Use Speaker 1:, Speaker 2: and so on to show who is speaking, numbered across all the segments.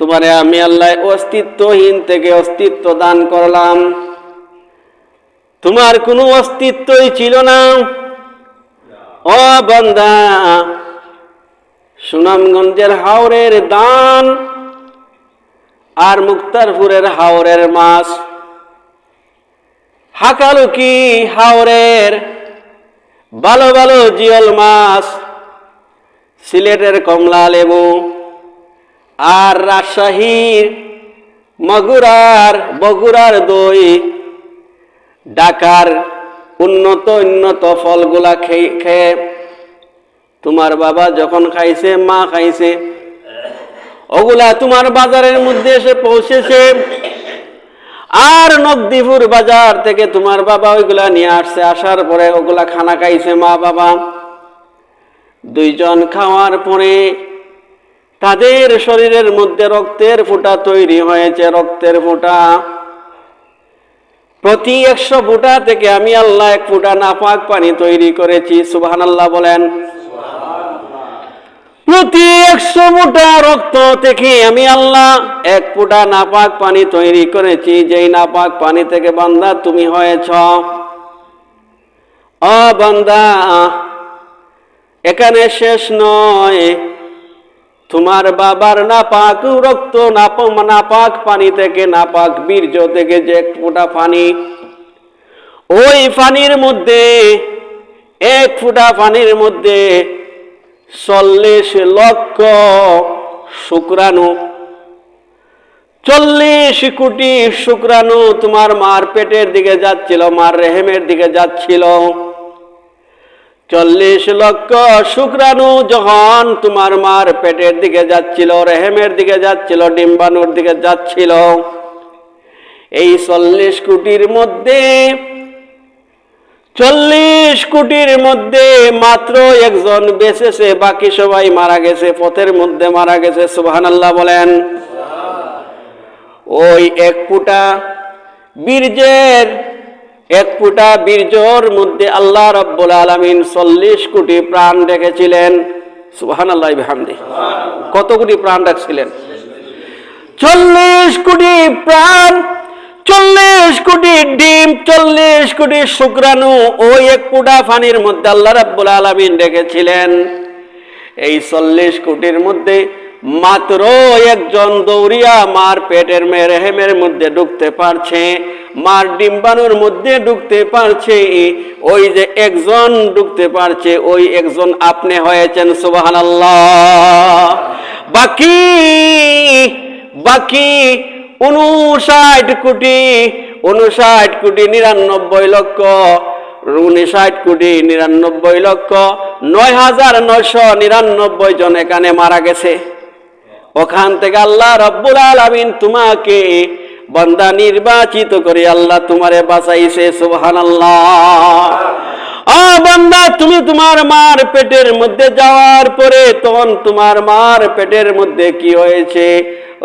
Speaker 1: তোমারে আমি আল্লাহ অস্তিত্বহীন থেকে অস্তিত্ব দান করলাম। তোমার কোনো অস্তিত্বই ছিল না। ও বন্দা, সুনামগঞ্জের হাওরের দান আর মুক্তারপুরের হাওরের মাছ। হাকালুকি হাওরের ভালো ভালো জিয়ল মাছ, সিলেটের কমলা লেবু। আর রাজশাহীর মগুরার, বগুড়ার দই ডাকার উন্নত উন্নত ফলগুলা খেয়ে তোমার বাবা যখন খাইছে, মা খাইছে, ওগুলা তোমার বাজারের মধ্যে এসে পৌঁছেছে। আর নকদিপুর বাজার থেকে তোমার বাবা ওইগুলা নিয়ে আসছে, আসার পরে ওগুলা খানা খাইছে মা বাবা। দুইজন খাওয়ার পরে তাদের শরীরের মধ্যে রক্তের ফোঁটা তৈরি হয়েছে, রক্তের ফোঁটা। প্রতি একশো ফোঁটা থেকে আমি আল্লাহ এক ফুটা নাপাক পানি তৈরি করেছি সুবহান আল্লাহ বলেন। প্রতি একশো ফোঁটা রক্ত থেকে আমি আল্লাহ এক ফুটা নাপাক পানি তৈরি করেছি, যেই নাপাক পানি থেকে বান্দা তুমি হয়েছ। অ বান্দা, এখানে শেষ নয়। তোমার বাবার নাপাক, রক্ত নাপাক নাপাক পানি থেকে, নাপাক বীর্য থেকে যে এক ফোঁটা পানি, ওই পানির মধ্যে, এক ফোঁটা পানির মধ্যে চল্লিশ লক্ষ শুক্রাণু, চল্লিশ কোটি শুক্রাণু তোমার মার পেটের দিকে যাচ্ছিল, মার রেহেমের দিকে যাচ্ছিল। চল্লিশ লক্ষ শুক্রাণু যখন তোমার মার পেটের দিকে যাচ্ছিল, রেহেমের দিকে যাচ্ছিল, ডিম্বাণুর দিকে যাচ্ছিল। এই চল্লিশ কোটির মধ্যে, চল্লিশ কোটির মধ্যে মাত্র একজন বেঁচেছে, বাকি সবাই মারা গেছে, পথের মধ্যে মারা গেছে সুবহান আল্লাহ বলেন। ওই এক ফুটা বীর্যের এক ফুটা বীর্যর মধ্যে আল্লাহ রব্বুল আলমিন চল্লিশ কোটি প্রাণ রেখেছিলেন। সুবহান আল্লাহ কত কোটি প্রাণ রাখছিলেন? চল্লিশ কোটি প্রাণ, চল্লিশ কোটি ডিম, চল্লিশ কোটি শুক্রাণু ওই এক ফুটা পানির মধ্যে আল্লাহ রাব্বুল আলমিন রেখেছিলেন। এই চল্লিশ কোটির মধ্যে মাত্র একজন দৌড়িয়া মার পেটের মেয়ে মেরেহেমের মধ্যে ঢুকতে পারছে। মার ডিম্বাণুর মধ্যে ঢুকতে পারছে। ওই যে একজন ঢুকতে পারছে, ওই একজন আপনি হয়েছেন সুবাহান বাকি বাকি উনষাট কোটি উনষাট কোটি নিরানব্বই লক্ষ উনষাট কোটি নিরানব্বই লক্ষ, নয় হাজার নয়শো নিরানব্বই জন এখানে মারা গেছে। ওখান থেকে আল্লাহ রব্বুল আলমিন তোমাকে বন্দা নির্বাচিত করে আল্লাহ তোমারে বাঁচাইছে সুবহান আল্লাহ বান্দা, তুমি তোমার মার পেটের মধ্যে যাওয়ার পরে তখন তোমার মার পেটের মধ্যে কি হয়েছে?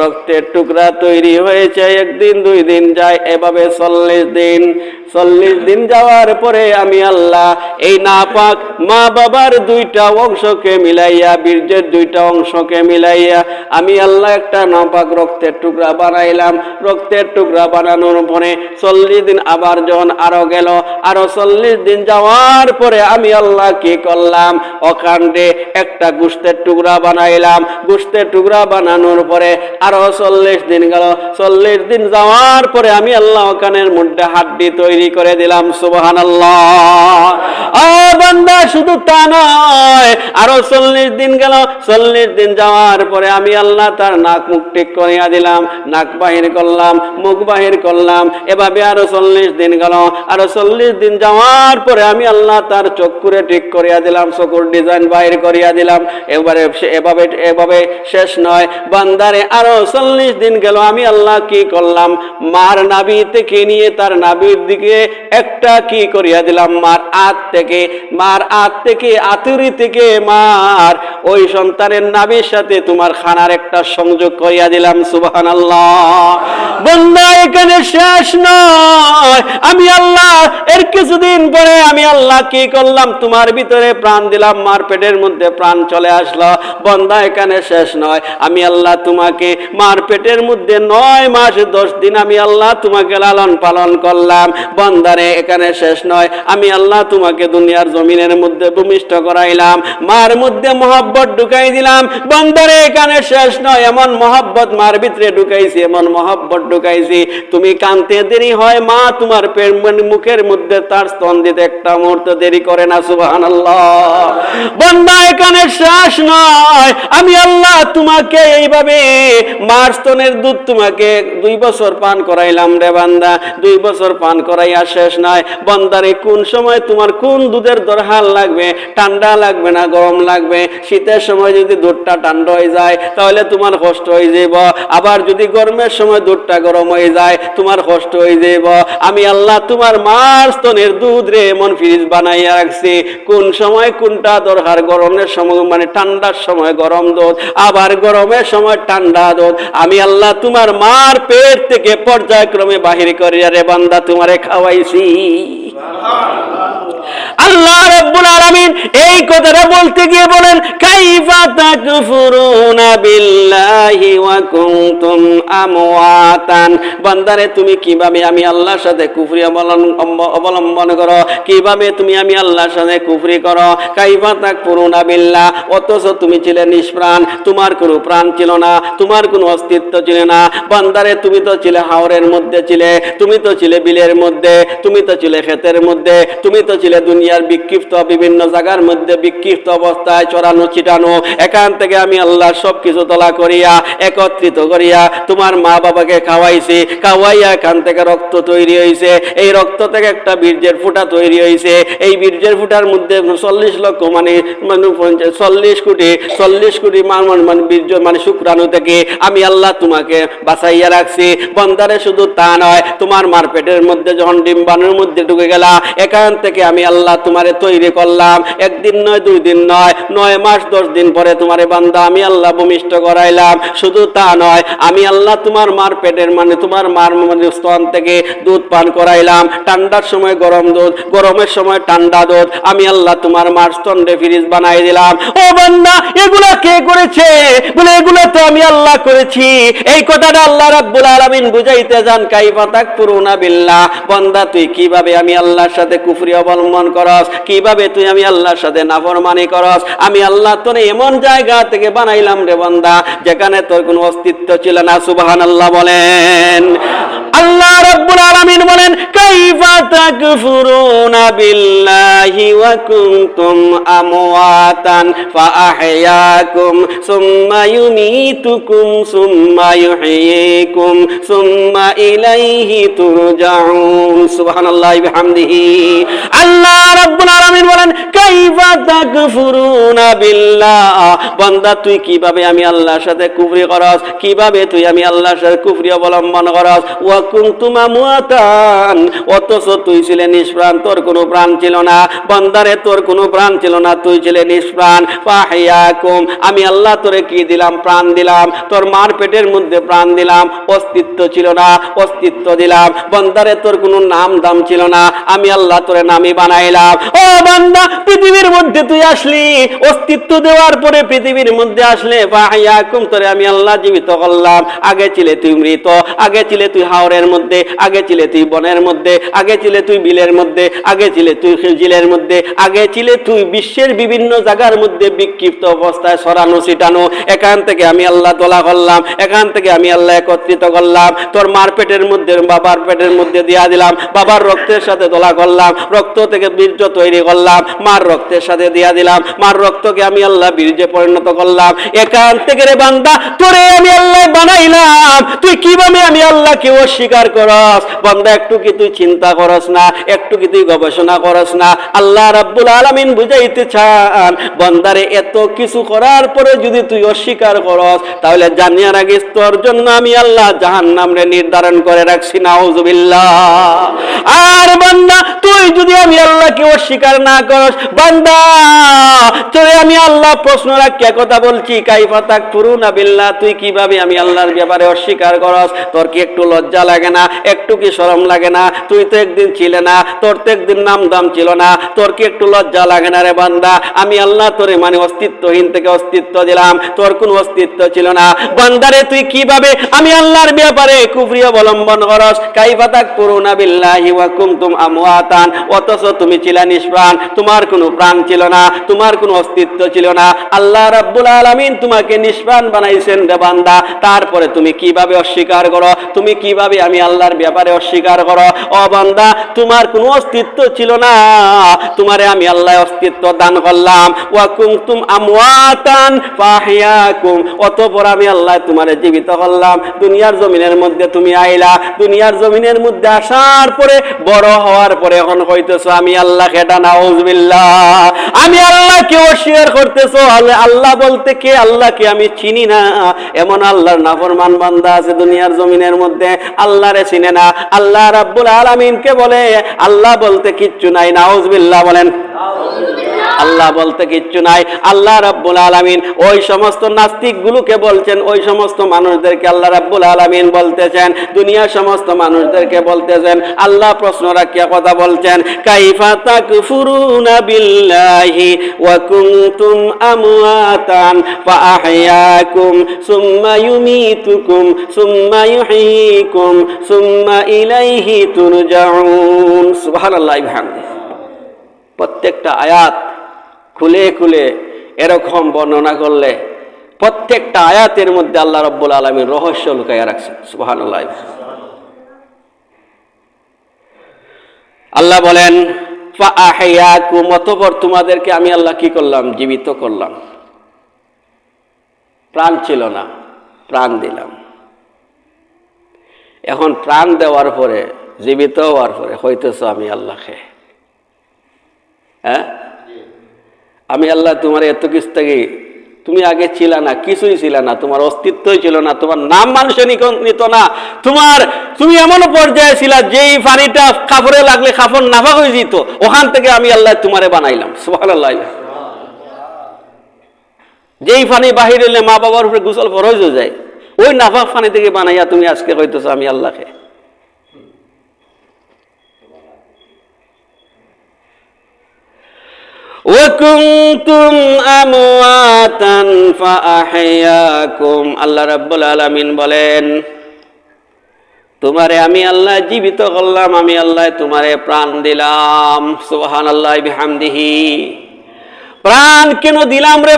Speaker 1: রক্তের টুকরা তৈরি হয়েছে, একদিন, দুই দিন যায়, এভাবে চল্লিশ দিন। চল্লিশ দিন যাওয়ার পরে আমি আল্লাহ এই নাপাক মা বাবার দুইটা অংশকে মিলাইয়া, বীর্যের দুইটা অংশকে মিলাইয়া, আমি আল্লাহ একটা নাপাক রক্তের টুকরা বানাইলাম। রক্তের টুকরা বানানোর পরে চল্লিশ দিন আবার যখন আরও গেল, আরও চল্লিশ দিন যাওয়ার পরে আমি আল্লাহ কি করলাম? ওখানে একটা গুস্তের টুকরা বানাইলাম। গুস্তের টুকরা বানানোর পরে আরও চল্লিশ দিন গেল। চল্লিশ দিন যাওয়ার পরে আমি আল্লাহ ওখানের মধ্যে হাড্ডি তৈরি করে দিলাম সুবহান বান্দা, শুধু তা নয়, আরও চল্লিশ দিন গেল। চল্লিশ দিন যাওয়ার পরে আমি আল্লাহ তার নাক মুখ ঠিক করিয়া দিলাম, নাক বাহির করলাম, মুখ বাহির করলাম। এভাবে আরও চল্লিশ দিন গেল। আরও চল্লিশ দিন যাওয়ার পরে আমি আল্লাহ তার চক্ষুরে ঠিক করিয়া দিলাম, চকুর ডিজাইন বাহির করিয়া দিলাম। এবারে এভাবে এভাবে শেষ নয়। বান্দারে আরও চল্লিশ দিন গেল, আমি আল্লাহ কি করলাম? মার নাবি থেকে নিয়ে তার নাবির দিকে একটা কি করিয়া দিলাম? মার আত থেকে, মার আত থেকে, আতুরি থেকে মার ওই সন্তানের নাবির সাথে তোমার খানার একটা সংযোগ করিয়া দিলাম সুবাহান আল্লাহ বন্ধা, এখানে শেষ নয়। আমি আল্লাহ, এর কিছুদিন পরে আমি আল্লাহ কি করলাম? তোমার ভিতরে প্রাণ দিলাম, মার পেটের মধ্যে প্রাণ চলে আসলো। বন্ধা, এখানে শেষ নয়। আমি আল্লাহ তোমাকে মার পেটের মধ্যে নয় মাস, দশ দিন আমি আল্লাহ তোমাকে লালন পালন করলাম। বন্দারে, এখানে শেষ নয়। আমি আল্লাহ তোমাকে দুনিয়ার জমিনের মধ্যে ভূমিষ্ঠ করাইলাম। মার মধ্যে মহব্বত ঢুকাই দিলাম। বন্দারে, এখানে শেষ নয়। এমন মহব্বত মার ভিতরে ঢুকাইছি, এমন মহব্বত ঢুকাইছি। তুমি কানতে দেরি হয়, মা তোমার মানে মুখের মধ্যে তার স্তন দিতে একটা মুহূর্ত দেরি করে না সুবাহান বন্দা, এখানে শেষ নয়। আমি আল্লাহ তোমাকে এইভাবে মার স্তনের দুধ তোমাকে দুই বছর পান করাইলাম রে বান্দা, দুই বছর পান করাইয়া শেষ নয় বন্দারে, কোন সময় তোমার কোন দুধের দরহাল লাগবে? ঠান্ডা লাগবে না, গরম লাগবে? শীতের সময় যদি দুধটা ঠান্ডা হয়ে যায়, তাহলে তোমার কষ্ট হয়ে যাব। আবার যদি গরমের সময় দুধটা গরম হয়ে যায়, তোমার কষ্ট হয়ে যাব। আমি আল্লাহ তোমার মার স্তনের দুধ রে এমন ফ্রিজ বানাইয়া রাখছি। কোন সময় কোনটা দরকার গরমের সময় মানে ঠান্ডার সময় গরম দুধ, আবার গরমের সময় ঠান্ডা দুধ আমি আল্লাহ তোমার মার পেট থেকে পর্যায়ক্রমে বাহির করিয়া রে বান্দা তোমারে খাওয়াইছি। আল্লাহ রাব্বুল আলামিন এই কথাটা বলতে গিয়ে বলেন, কাইফা তাকফুরুনা বিল্লাহি ওয়া কুনতুম আমওয়াতান। বান্দারে, তুমি কীভাবে আমি আল্লাহর সাথে কুফরি অবলম্বন করো? কীভাবে তুমি আমি আল্লাহর সাথে কুফরি করো? কাইফা তাকফুরুনা বিল্লাহ, অথচ তুমি ছিলে নিষ্প্রাণ, তোমার কোনো প্রাণ ছিল না, তোমার কোনো অস্তিত্ব ছিল না। বান্দারে, তুমি তো ছিলে হাওরের মধ্যে ছিলে, তুমি তো ছিলে বিলের মধ্যে, তুমি তো ছিলে ক্ষেতের মধ্যে, তুমি তো ছিলে দুনিয়ার বিক্ষিপ্ত বিভিন্ন জায়গার মধ্যে বিক্ষিপ্ত অবস্থায় চড়ানো, ছিটানো, এখান থেকে আমি আল্লাহ সব কিছু তোলা করিয়া, একত্রিত করিয়া তোমার মা বাবাকে খাওয়াইছি, খাওয়াইয়া এখান থেকে রক্ত তৈরি হয়েছে এই রক্ত থেকে একটা বীর্যের ফুটা তৈরি হয়েছে এই বীর্যের ফুটার মধ্যে চল্লিশ লক্ষ মানে মানে চল্লিশ কোটি চল্লিশ কোটি মান, মান- বীর্য মানে শুক্রাণু থেকে আমি আল্লাহ তোমাকে বাঁচাইয়া রাখছি। বন্দারে শুধু তা নয়, তোমার মার পেটের মধ্যে যখন ডিম্বাণুর মধ্যে ঢুকে গেলা, এখান থেকে আমি আল্লাহ তোমারে তৈরি করলাম। একদিন নয়, দুই দিন নয় নয় মাস, দশ দিন পরে তোমারে বান্দা আমি আল্লাহ ভূমিষ্ঠ করাইলাম। শুধু তা নয়, আমি আল্লাহ তোমার মার পেটের মানে তোমার মার মানে স্তন থেকে দুধ পান করাইলাম। ঠান্ডার সময় গরম দুধ, গরমের সময় ঠান্ডা দুধ, আমি আল্লাহ তোমার মার স্তন্ডে ফ্রিজ বানাই দিলাম। ও বান্দা, এগুলা কে করেছে? বলে এগুলো তো আমি আল্লাহ করেছি। এই কথাটা আল্লাহ রাব্বুল আলামিন বুঝাইতে যান, কাইফা তাকফুরুনা বিল্লাহ। বান্দা, তুই কীভাবে আমি আল্লাহর সাথে কুফরি অবলম্বন করস? কীভাবে তুই আমি আল্লাহর সাথে নাফরমানি করস? আমি আল্লাহ তোর এমন জায়গা থেকে বানাইলাম রে বন্দা, যেখানে তোর কোনো অস্তিত্ব ছিল না। সুবহানাল্লাহ বলেন। আল্লাহ রাব্বুল আলামিন বলেন, কাইফা তাকফুরুনা বিল্লাহি ওয়া কুনতুম আমওয়াতান ফাআহইয়াকুম সুম্মা ইউমীতুকুম সুম্মা ইউহয়িকুম সুম্মা ইলাইহি তুরজাউন। সুবহানাল্লাহি বিহামদিহি। আল্লাহ রাব্বুল আলামিন বলেন, কাইফা তাকফুরুনা বিল্লাহ। বান্দা, তুই কীভাবে আমি আল্লাহর সাথে কুফরি করস? কীভাবে তুই আমি আল্লাহর সাথে কুফরি অবলম্বন করস? ওয়া কুনতুম অথচ তুই ছিলে নিষ্প্রাণ, তোর কোনো প্রাণ ছিল না। বান্দারে, তোর কোনো প্রাণ ছিল না, তুই ছিলে নিষ্প্রাণ। ফাহিয়াকুম, আমি আল্লাহ তোরে কি দিলাম? প্রাণ দিলাম। তোর মার পেটের মধ্যে প্রাণ দিলাম। অস্তিত্ব ছিল না, অস্তিত্ব দিলাম। বান্দারে, তোর কোনো নাম দাম ছিল না। আমি আল্লাহ তোরে নামই বানাইলাম। ও বান্দা, পৃথিবীর মধ্যে তুই আসলি। অস্তিত্ব দেওয়ার পরে পৃথিবীর মধ্যে আসলে ফাহিয়াকুম, তোরে আমি আল্লাহ জীবিত করলাম। আগে ছিলে তুই মৃত, আগে ছিলে তুই হাওরের মধ্যে আগে ছিলে তুই বনের মধ্যে, আগে ছিলে তুই বিলের মধ্যে, আগে ছিলে তুই খিলজিলের মধ্যে, আগে ছিলে তুই বিশ্বের বিভিন্ন জায়গার মধ্যে বিক্ষিপ্ত অবস্থায় সরানো, ছিটানো। এখান থেকে আমি আল্লাহ তোলা করলাম, এখান থেকে আমি আল্লাহ একত্রিত করলাম। তোর মার পেটের মধ্যে, বাবার পেটের মধ্যে দিয়া দিলাম, বাবার রক্তের সাথে তোলা করলাম, রক্ত থেকে বীর্য তৈরি করলাম, মার রক্তের সাথে দিয়া দিলাম, মার রক্তকে আমি আল্লাহ বীর্যে পরিণত করলাম। এখান থেকে রে বান্দা, তোরে আমি আল্লাহ বানাইলাম, তুই কীভাবে আমি আল্লাহকে অস্বীকার করস। বান্দা, একটু কি তুই চিন্তা করস না? একটু কি তুই গবেষণা করস না? আল্লাহ রাব্বুল আলামিন বুঝাইতে চান, বান্দারে, এত কিছু করার পরে যদি তুই অস্বীকার করস, তাহলে জানিয়ার আগে তোর জন্য আমি আল্লাহ জাহান্নাম রে নির্ধারণ করে রাখছি, নাউজুবিল্লাহ। আর বান্দা, তুই যদি আমি আল্লাহকে অস্বীকার না করস, বান্দা, তোরে আমি আল্লাহ প্রশ্ন রাখিয়া কথা বলছি, কাইফা তাক ফুরুনা বিল্লাহ, তুই কীভাবে আমি আল্লাহর ব্যাপারে অস্বীকার করস? তোর কি একটু লজ্জা লাগে না? একটু কি শরম লাগে না? তুই তো একদিন ছিলে না, তোর তো একদিন নাম দাম ছিল না, তোর কি একটু লজ্জা লাগে না রে বান্দা? আমি আল্লাহ তোরে মানে অস্তিত্বহীন থেকে অস্তিত্ব দিলাম, তোর কোনো অস্তিত্ব ছিল না। বান্দারে তুই কীভাবে? আমি আল্লাহর ব্যাপারে কুফরি অবলম্বন করস। কাইফা তাকফুরুনা বিল্লাহি ওয়া কুনতুম আমওয়াতান, অথচ তুমি ছিলা নিষ্প্রাণ, তোমার কোনো প্রাণ ছিল না, তোমার কোনো অস্তিত্ব ছিল না। আল্লাহ রাব্বুল আলামিন তোমাকে নিষ্প্রাণ বানাইছেন রে বান্দা। তারপরে তুমি কীভাবে অস্বীকার করো? তুমি কীভাবে আমি আল্লাহর ব্যাপারে অস্বীকার করো। ও বান্দা, তোমার কোনো অস্তিত্ব ছিল না। তোমারে আমি আল্লাহ অস্তিত্ব দান করলাম। ওয়া কুনতুম আমওয়াতান ফাহিয়াকুম। অতঃপর আমি আল্লাহ তোমারে জীবিত করলাম। দুনিয়ার জমিনের মধ্যে তুমি আইলা। দুনিয়ার জমিনের মধ্যে আসার পরে, বড় হওয়ার পরে এখন কইতেছো, আমি আল্লাহ খেটা নাউজবিল্লাহ আমি আল্লাহকে অস্বীকার করতেছো, আল্লাহ- আল্লাহ বলতে কে? আল্লাহকে আমি চিনি না। এমন আল্লাহর নাফরমান বান্দা আছে দুনিয়ার জমিনের মধ্যে। আল্লাহরে চিনে না। আল্লাহ রাব্বুল আলমিনকে বলে আল্লাহ বলতে কিচ্ছু নাই নাউজবিল্লাহ বলেন। আল্লাহ বলতে কিচ্ছু নাই। আল্লাহ রাব্বুল আলামিন ওই সমস্ত নাস্তিক গুলোকে বলছেন, ওই সমস্ত মানুষদেরকে আল্লাহ রাব্বুল আলামিন বলতেছেন, দুনিয়ার সমস্ত মানুষদেরকে বলতেছেন, আল্লাহ প্রশ্ন রাখিয়া কথা বলছেন, কাইফা তাকফুরুনা বিল্লাহি ওয়া কুনতুম আমওয়াতান ফাআহইয়াকুম সুম্মা ইউমীতুকুম সুম্মা ইউহয়িকুম সুম্মা ইলাইহি তুরজাউন। সুবহানাল্লাহি বিহামদিহি প্রত্যেকটা আয়াত খুলে খুলে এরকম বর্ণনা করলে প্রত্যেকটা আয়াতের মধ্যে আল্লাহ রব্বুল আলমীর রহস্য লুকাইয়া রাখছে সুবাহান আল্লাহ বলেন, ফাআহিয়াকুম তোমাদেরকে আমি আল্লাহ কি করলাম? জীবিত করলাম। প্রাণ ছিল না, প্রাণ দিলাম। এখন প্রাণ দেওয়ার পরে, জীবিত হওয়ার পরে হইতেছ আমি আল্লাহকে। হ্যাঁ? আমি আল্লাহ তোমার এত কিছু থেকে তুমি আগে ছিল না, কিছুই ছিল না, তোমার অস্তিত্বই ছিল না, তোমার নাম মানুষে নিত না। তোমার, তুমি এমন পর্যায়ে ছিল যেই পানিটা কাপড়ে লাগলে কাপড় নাফা হয়ে যেত, ওখান থেকে আমি আল্লাহ তোমারে বানাইলাম। সুবহানাল্লাহ। যেই পানি বাহির হইলে মা বাবার উপরে গোসল ফরজ হয়ে যায়, ওই নাফাক পানি থেকে বানাইয়া তুমি আজকে হইতেছো আমি আল্লাহকে। ওয়াকুমতুম আমওয়াতান ফাআহইয়াকুম আল্লাহ রাব্বুল আলামিন বলেন, তোমারে আমি আল্লাহ জীবিত করলাম, আমি আল্লাহ তোমারে প্রাণ দিলাম। সুবহানাল্লাহি বিহামদিহি। প্রাণ কেন দিলাম রে